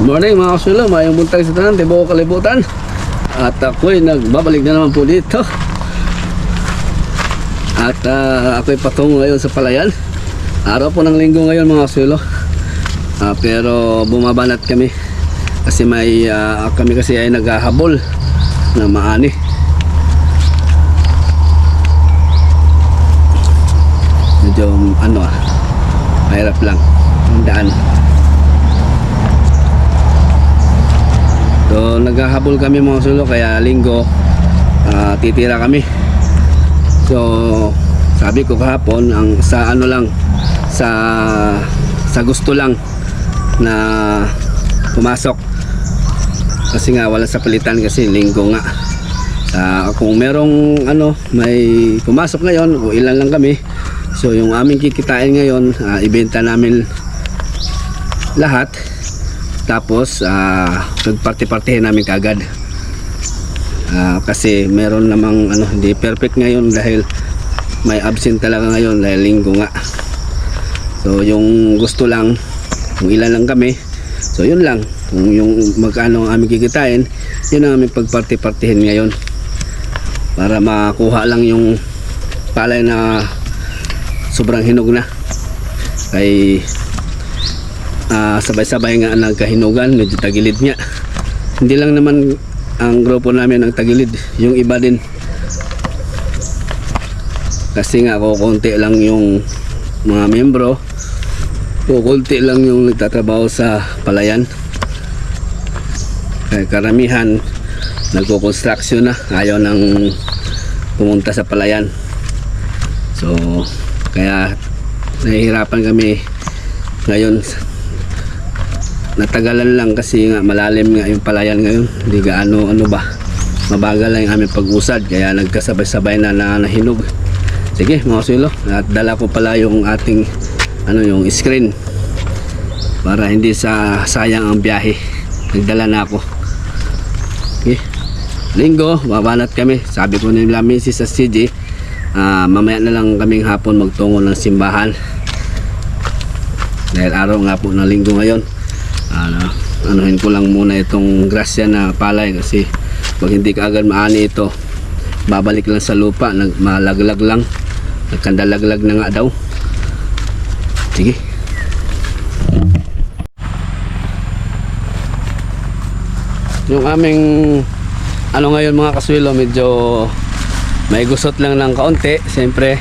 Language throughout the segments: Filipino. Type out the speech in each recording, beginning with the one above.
Good morning mga kasulo, mayong buntag sa tanan, tibo kalibutan. At ako'y nagbabalik na naman po dito. At ah, ako'y patungo ngayon sa palayan. Araw po ng linggo ngayon mga kasulo Ah, Pero bumabanat kami. Kasi may, ah, kami kasi ay naghahabol na maani. Medyo ano ah, mahirap lang ang daan So naghahabol kami mga sulo kaya linggo ah, titira kami. So sabi ko kahapon ang sa ano lang sa sa gusto lang na pumasok. Kasi nga wala sa palitan kasi linggo nga. Ah, kung merong ano may pumasok ngayon o ilan lang kami. So yung aming kikitain ngayon ah, ibenta namin lahat tapos ah nagparty-partihin namin kagad Ah, kasi meron namang ano hindi perfect ngayon dahil may absent talaga ngayon dahil linggo nga. So yung gusto lang kung ilan lang kami so yun lang. Kung yung magkano ang aming kikitain yun ang aming pagparty-partihin ngayon. Para makuha lang yung palay na sobrang hinog na. Kay Ah, sabay-sabay nga nagkahinugan, medyo tagilid niya. Hindi lang naman ang grupo namin ang tagilid, yung iba din. Kasi nga kukunti lang yung mga membro, kukunti lang yung nagtatrabaho sa palayan. Kaya karamihan nagko-construction na, ayaw nang pumunta sa palayan. So, kaya nahihirapan kami ngayon natagalan lang kasi nga malalim nga yung palayan ngayon. Hindi gaano ano ba? Mabagal lang yung aming pag-usad kaya nagkasabay-sabay na na nahinog. Sige mga sulo at dala ko pala yung ating ano yung screen para hindi sa sayang ang biyahe. Nagdala na ako. Okay linggo babanat kami. Sabi ko nila misis sa CJ ah, mamaya na lang kaming hapon magtungo ng simbahan. Dahil araw nga po ng linggo ngayon ano, anuhin ko lang muna itong grasya na palay kasi pag hindi ka agad maani ito babalik lang sa lupa nag malaglag lang. Nagkandalaglag na nga daw. Sige. Yung aming ano ngayon mga kaswilo medyo may gusot lang ng kaunti siyempre.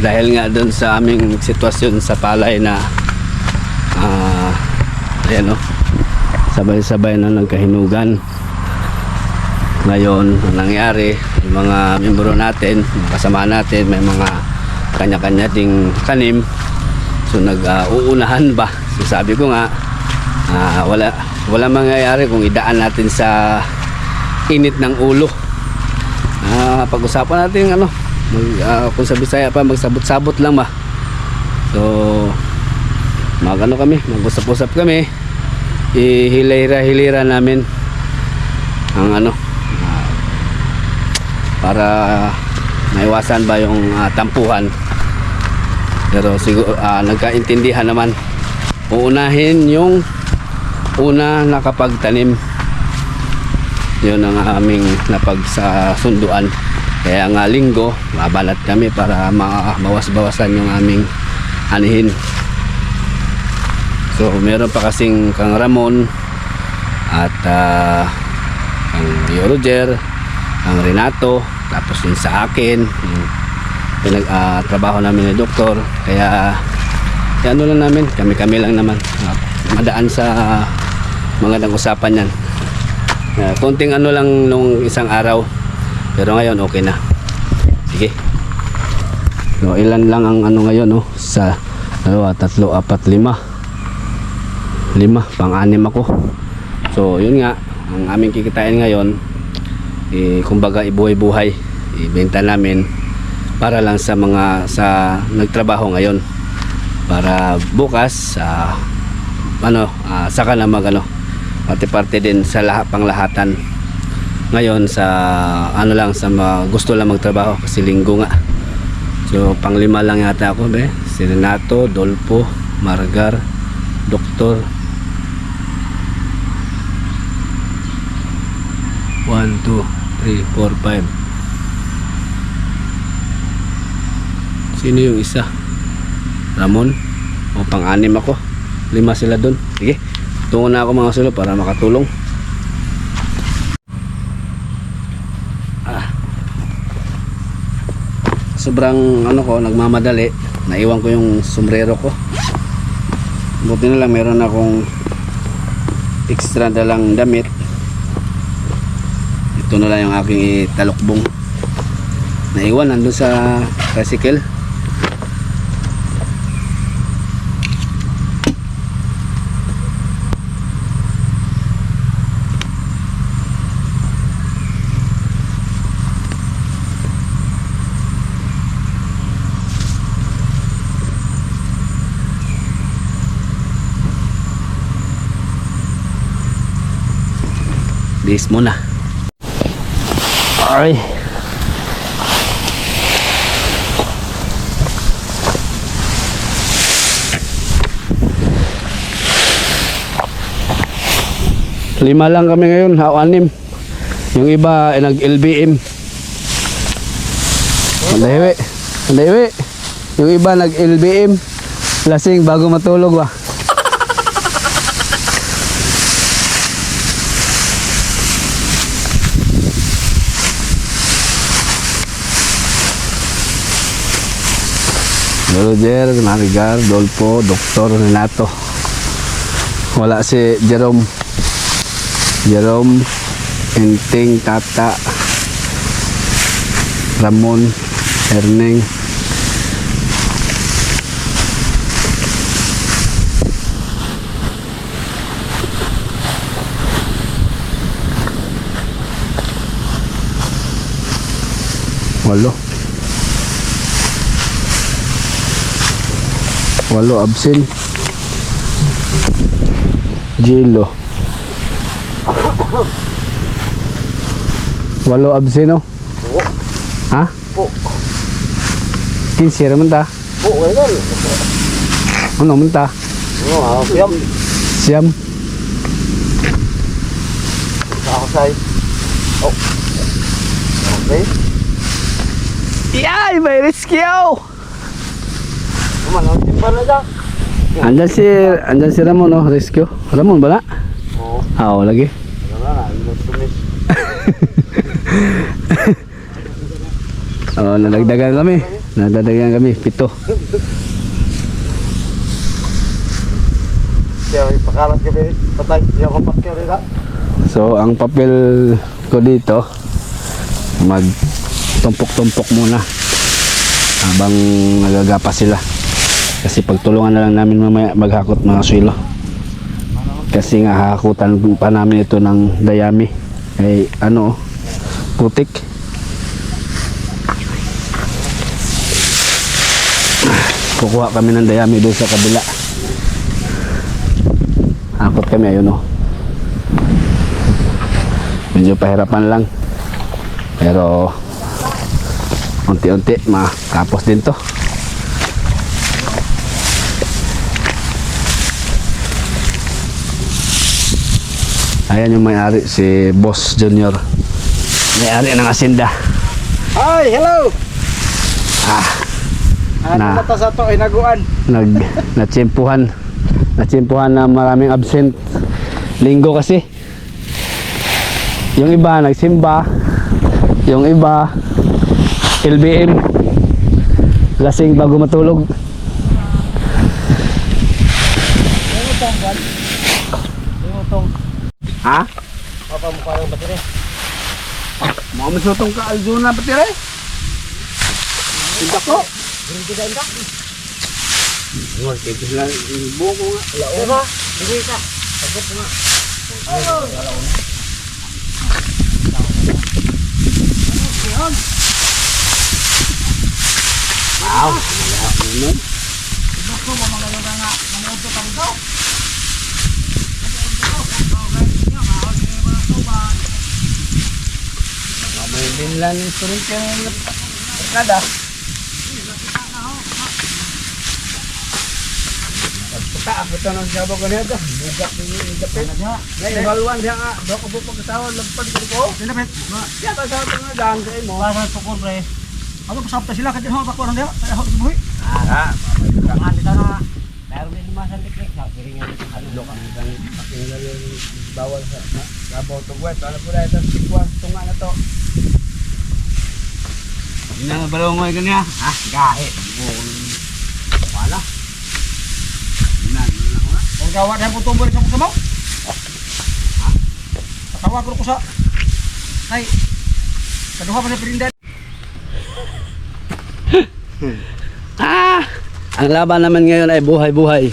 Dahil nga doon sa aming sitwasyon sa palay na ah ayan o sabay-sabay na nagkahinugan. Ngayon ang nangyari yung mga membro natin kasama natin may mga kanya-kanya ding tanim. So nag-uunahan ba? So sabi ko nga ah, wala wala mangyayari kung idaan natin sa init ng ulo. Ah, pag-usapan natin ano mag, ah, kung sa Bisaya pa magsabot-sabot lang ba mag ano kami mag-usap-usap kami. Ihilira-hilira namin ang ano ah, para maiwasan ba yung ah, tampuhan. Pero siguro ah, nagkaintindihan naman. Uunahin yung una nakapagtanim. Yun ang aming napagsasunduan. Kaya nga linggo mabalat kami para mabawas-bawasan yung aming anihin so meron pa kasing kang Ramon at ah, ang Tio Roger ang Renato tapos yung sa akin yung pinag ah, trabaho namin ni doktor kaya kaya ano lang namin kami kami lang naman Ah, madaan sa mga nag-usapan yan Uh, konting ano lang nung isang araw. Pero ngayon okay na. Sige. No, ilan lang ang ano ngayon no sa dalawa, tatlo, apat, lima. Lima, pang-anim ako. So, yun nga, ang aming kikitain ngayon eh, kumbaga ibuhay-buhay ibenta namin para lang sa mga sa nagtrabaho ngayon. Para bukas ah, ano ah, saka na mag ano pati-parte din sa lahat panglahatan. Ngayon sa ano lang sa mga gusto lang magtrabaho kasi linggo nga. So panglima lang yata ako be. Si Renato, Dolpo, Margar Doktor 1, 2, 3, 4, 5. Sino yung isa? Ramon? O pang-anim ako. Lima sila dun. Sige, tungo na ako mga sulo para makatulong. Ah. Sobrang ano ko, nagmamadali. Naiwan ko yung sombrero ko. Buti na lang meron akong extra na lang damit. Ito na lang yung aking talukbong. Naiwan nandun sa tricycle. Bis mo na. Ay. Lima lang kami ngayon, ha, anim. Yung iba ay nag-LBM. Mandahiwi. Mandahiwi. Yung iba nag-LBM. Lasing bago matulog ba. Roger, Marigar, Dolpo, Doktor Renato. Wala si Jerome. Jerome, Enting, Tata, Ramon, Erneng. Walo. Walo absent. Jilo. Walo absent oh. Ha? Po. Kinsi raman ta. Po, ngayon. Ano man ta? Ah, siyam. Siyam. Ako sa'yo. Oh. Okay. Yay! May rescue! Naman, ang timba na dyan. Andyan si, andyan si Ramon oh, rescue. Ramon ba na? Oo. Ah, oh, lagi. Ano na, tumis. Oh, nadagdagan kami. Nadagdagan kami, pito. Siya, ipakalat kami. Patay. Siya ko pakya rin. So, ang papel ko dito, mag tumpok-tumpok muna habang nagagapa sila. Kasi pagtulungan na lang namin mamaya maghakot mga swilo. Kasi nga hahakutan pa namin ito ng dayami. Ay ano, oh, putik. Kukuha kami ng dayami doon sa kabila. Hakot kami ayun oh. Medyo pahirapan lang. Pero unti-unti makapos din to. Ayan yung may-ari si Boss Junior. May-ari ng asinda. Hi, hello! Ah, Ano Na. na. sa to, inaguan. nag natsimpuhan. Natsimpuhan na maraming absent. Linggo kasi. Yung iba nagsimba. Yung iba LBM. Lasing bago matulog. Ha? Papamukha ng bateri. Mga masutong ka Aljuna pati rin. Hindi ko. Hindi ka indak. Wala, tipis lang. Yung buko nga. Diba? Hindi ka. Sagot nga. Wow. Wala naman. May binlan yung surut yung barkada. taak ito ng sabaw ko niya ito. Bugak din yung dapit. Ngayon, balwan siya nga. Doon ko po pagkasawang lagpad ko ko. Sinapit. Siya pa sa mga daan sa imo. Basa tukol pre. Ako pasapta sila kadin ho pakuan dia. Kaya ho buhi. Ah, Tangan dito na. Meron din diklik sa kiringan. Ano ka? Pakinggan yung bawal sa sabaw tugwet. Ano po na itong sikwan tunga na to. Ina na balong mo kanya. Ah, gahe. Wala. Kung gawa na po tumbol sa kusabaw. Ha? Tawag ko ko sa Ay. Kaduha pa sa perindan. Ah! Ang laban naman ngayon ay buhay-buhay.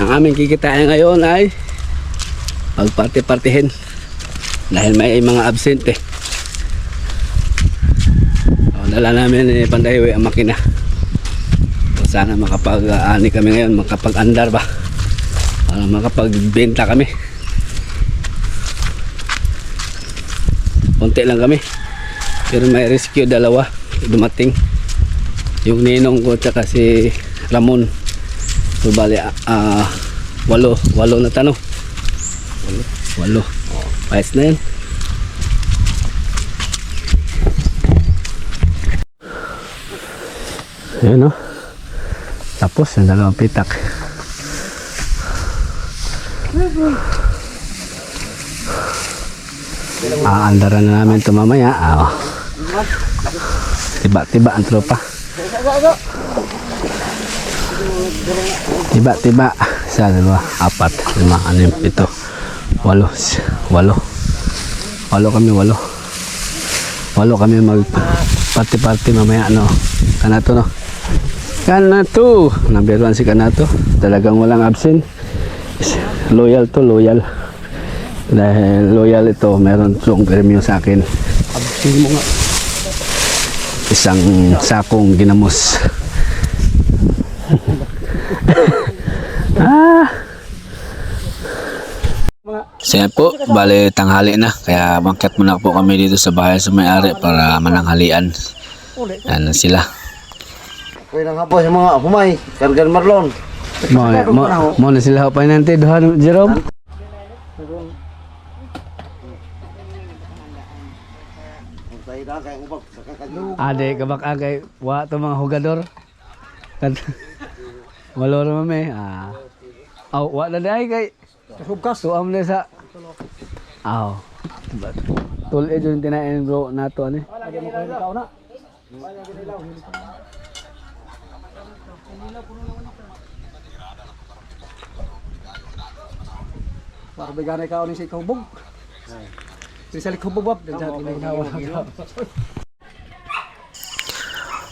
Ang aming kikitain ngayon ay pagparti-partihin. Dahil may mga absente. O, dala namin eh, pandahiwi ang makina. O, sana makapag-ani kami ngayon, makapag-andar ba? Para makapagbenta kami. Konti lang kami. Pero may rescue dalawa dumating yung ninong ko tsaka si Ramon so bali ah walo walo na tanong walo walo pahis na yan yun no tapos yung dalawang pitak aandaran na namin ito mamaya ah, oh. tiba tiba ang tropa Tiba, tiba. Isa, dalawa, apat, lima, anim, pito, walo, walo. Walo kami, walo. Walo kami mag party-party mamaya, no. Kanato, no. Kanato. Number one si Kanato. Talagang walang absent. Loyal to, loyal. Dahil loyal ito, meron siyang premyo sa akin. Absent mo nga. Isang sakong ginamos. Ah. Yan po, bale tanghali na. Kaya bangkat muna po kami dito sa bahay sa may-ari para mananghalian. Na sila. Kuy nang hapos yung mga humay, kargan marlon. Mo, mo, mo na sila pa nanti dohan Jerome. Ade kabak agay wa to mga hugador. Kad Walo mame. Ah. Aw, wa na dai kay Subkas. tuam na sa Aw. Tul e jud tinain bro nato ani. Ka na. Para bigane ka ni si Kubog. Di sa likubog bab, tinagawa na.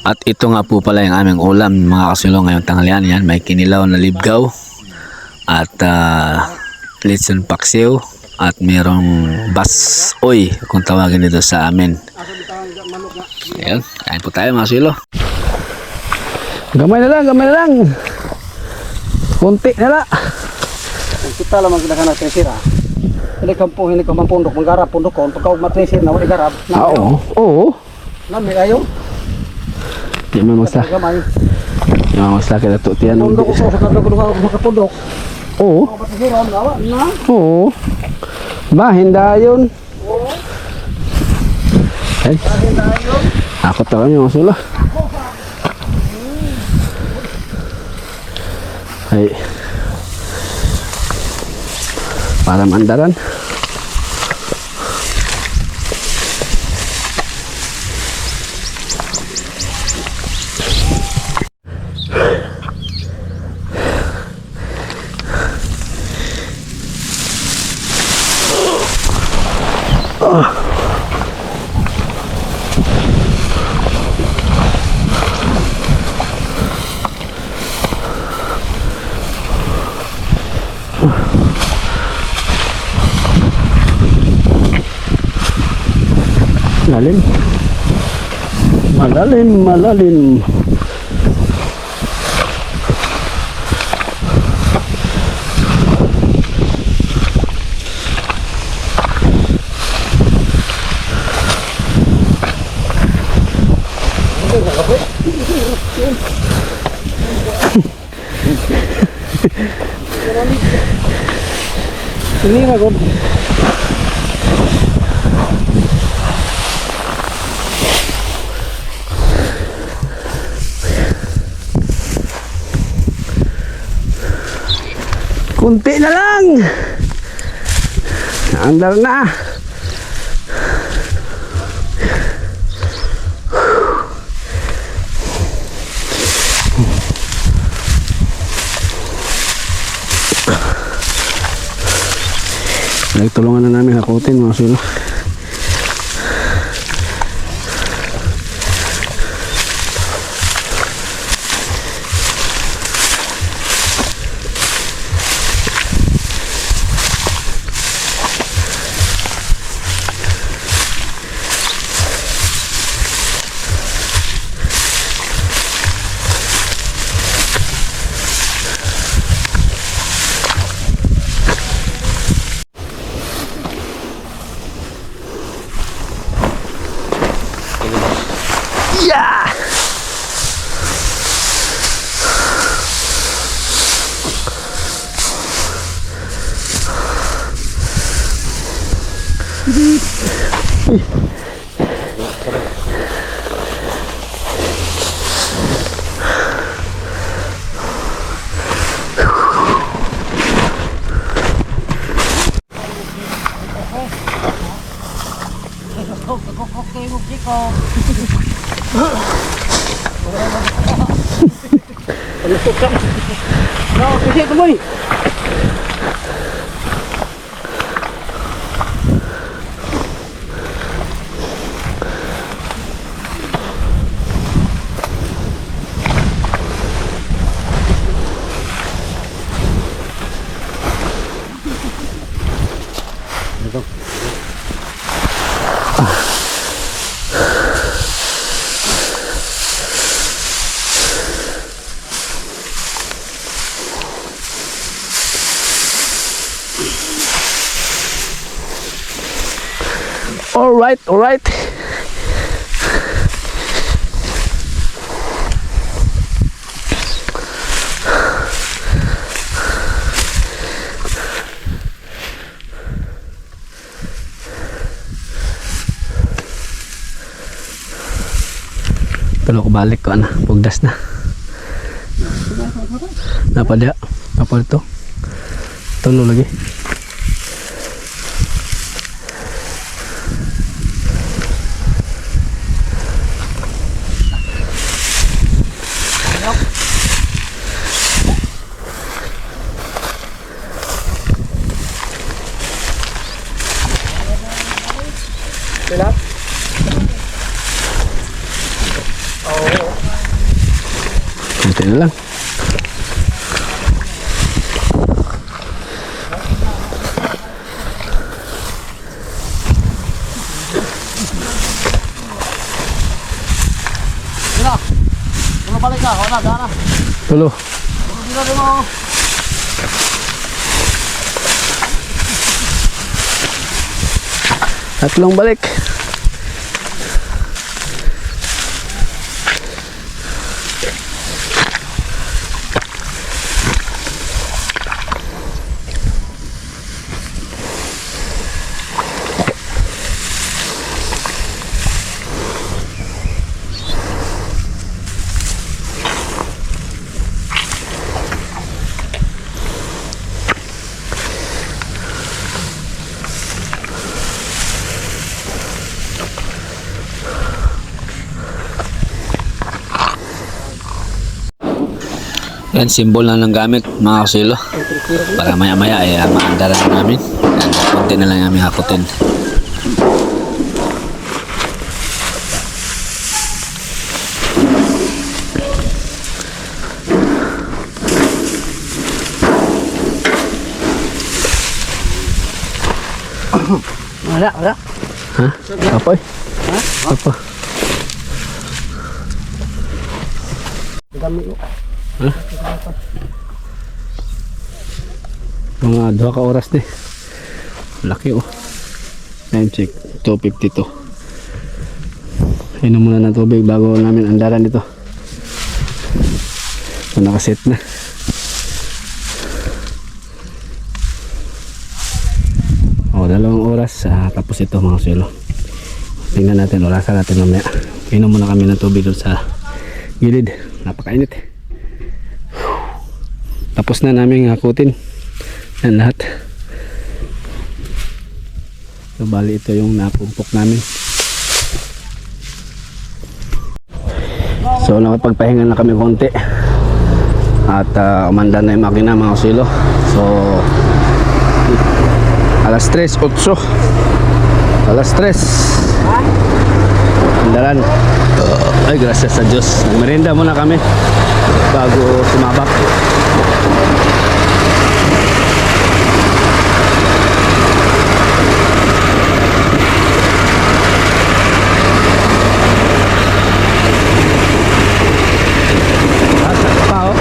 At ito nga po pala yung aming ulam mga kasulong ngayong tanghalian yan. May kinilaw na libgaw at uh, litson paksiw at merong basoy kung tawagin dito sa amin. Ayan, kain po tayo mga sulo. Gamay na lang, gamay na lang. Kunti na lang. Kita lamang kita kana tresira. Ini kampung ini kampung pondok menggarap pondok kon pagkau matresir na wali garap. Ah, oo. Oo. Nami ayo. Di magsa. Gamay. Di mo magsa kita to tiyan. Pondok ko sa kadto ko sa pondok. Oo. Matresir na na. Oo. Ba, hindayon. Ay. Ako tawa niyo mga sulo. Ay. Para mandaran. Malalim, malalim. Sinira ko. Kunti na lang. Andar na. Nagtulungan na namin hakutin mga sulo. No, kasi ito boy. Alright, alright. Tulo ko balik ko na, pugdas na. Napada, kapal to. Tulo lagi. Kunti na lang. Balik ka? Wala, dana. Tulo. Ano dito mo? Tatlong balik. Yan, symbol na ng gamit mga kasilo. Para maya maya ay uh, maandaran na namin. Yan, konti na lang namin hakutin. Wala, wala. Ha? Apoy? Ha? Apa? Dami Ha? Mga duha ka oras di. Laki oh. Time check 2.52. Inom muna ng tubig bago namin andaran dito. So nakaset na. O dalawang oras ah, tapos ito mga suelo. Tingnan natin orasan natin mamaya. Inom muna kami ng tubig sa gilid. Napakainit eh tapos na namin hakutin. Yan lahat. So bali ito yung napumpok namin. So nakapagpahinga na kami konti. At uh, umanda na yung makina mga silo so alas 3, 8 alas 3 andaran ay gracias sa Diyos. Nagmerenda muna kami bago sumabak Asak pa oh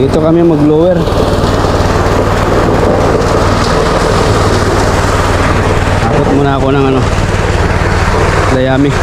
Dito kami mag-lower. Akot muna ako ng ano. Dayami.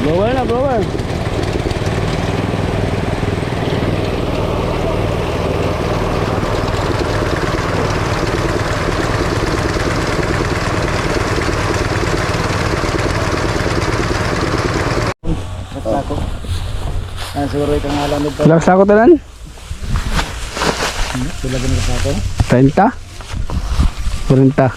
Blower na, blower. Ako. Ah, siguro ikang alam nito. Lakas ako tanan? Tulagin ko sa ako. 30? 40.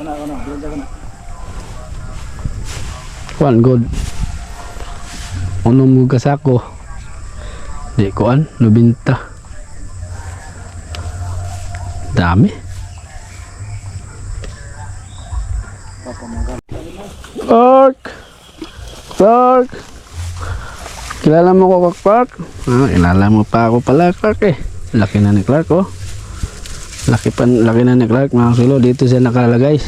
Ano, ano, bilhin ko na. Kuan good. Uno mo kasako. Di kuan, 90. Dami. Clark! Clark! Kilala mo ko kak Clark? Ah, kilala mo pa ako pala Clark eh. Laki na ni Clark oh. Laki, pan, laki na ni Clark mga sulo. Dito siya nakalagay.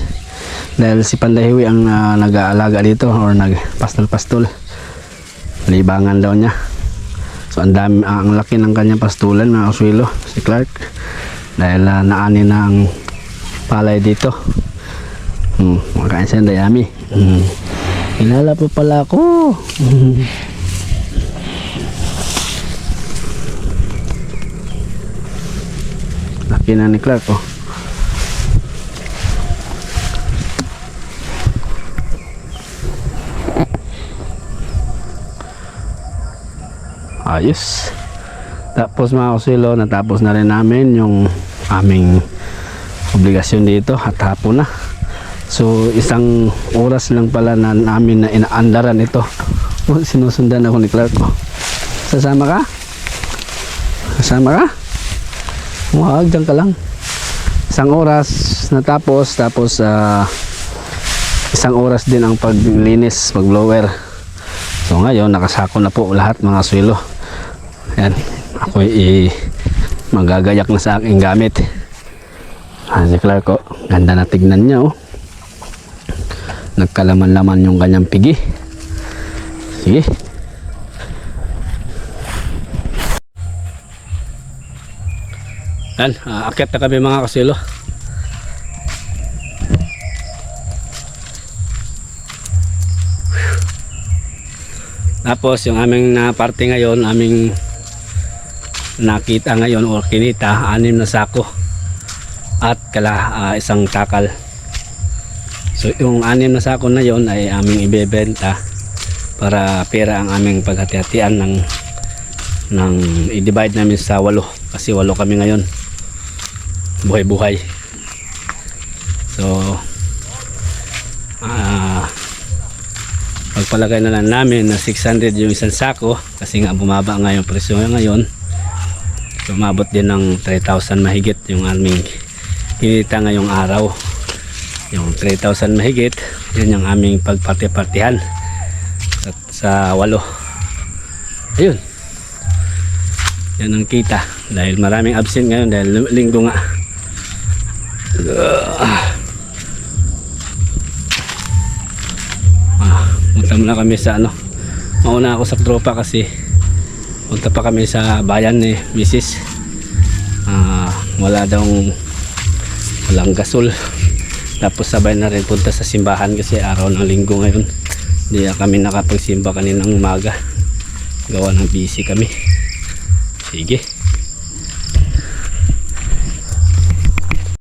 Dahil si Pandahiwi ang ah, nag-aalaga dito or nag-pastol-pastol. Libangan daw niya. So ang dami, ah, ang laki ng kanyang pastulan mga sulo. Si Clark. Dahil ah, naani na ang palay dito. Hmm, makain ng dayami. Hmm. Kilala po pala ako. Hmm. Laki na ni Clark oh. Ayos. Tapos mga kusilo, natapos na rin namin yung aming obligasyon dito at hapon na. So isang oras lang pala na namin na inaandaran ito. Oh, sinusundan ako ni Clark. Oh. Sasama ka? Sasama ka? Huwag, dyan ka lang. Isang oras natapos, tapos ah, isang oras din ang paglinis, pag-blower. So ngayon, nakasako na po lahat mga swelo. Yan, ako i magagayak na sa aking gamit. Ah, si Clark, oh. ganda na tignan niya, oh. Nagkalaman-laman yung kanyang pigi. Sige. Yan, aakyat na kami mga kasilo. Tapos yung aming na parte ngayon, aming nakita ngayon o kinita, anim na sako at kala ah, isang takal. So yung anim na sako na yon ay aming ibebenta para pera ang aming paghati-hatian ng ng i-divide namin sa walo. Kasi walo kami ngayon. Buhay-buhay. So ah pagpalagay na lang namin na 600 yung isang sako kasi nga bumaba nga yung presyo ngayon. Umabot din ng 3,000 mahigit yung aming kinita ngayong araw yung 3,000 mahigit yun yung aming pagparte-partihan sa, sa walo. Ayun. Yan ang kita. Dahil maraming absent ngayon dahil linggo nga. Ah, punta muna kami sa ano. Mauna ako sa tropa kasi punta pa kami sa bayan ni misis ah, wala daw walang gasol tapos sabay na rin punta sa simbahan kasi araw ng linggo ngayon. Hindi kami nakapagsimba kaninang umaga. Gawa ng busy kami. Sige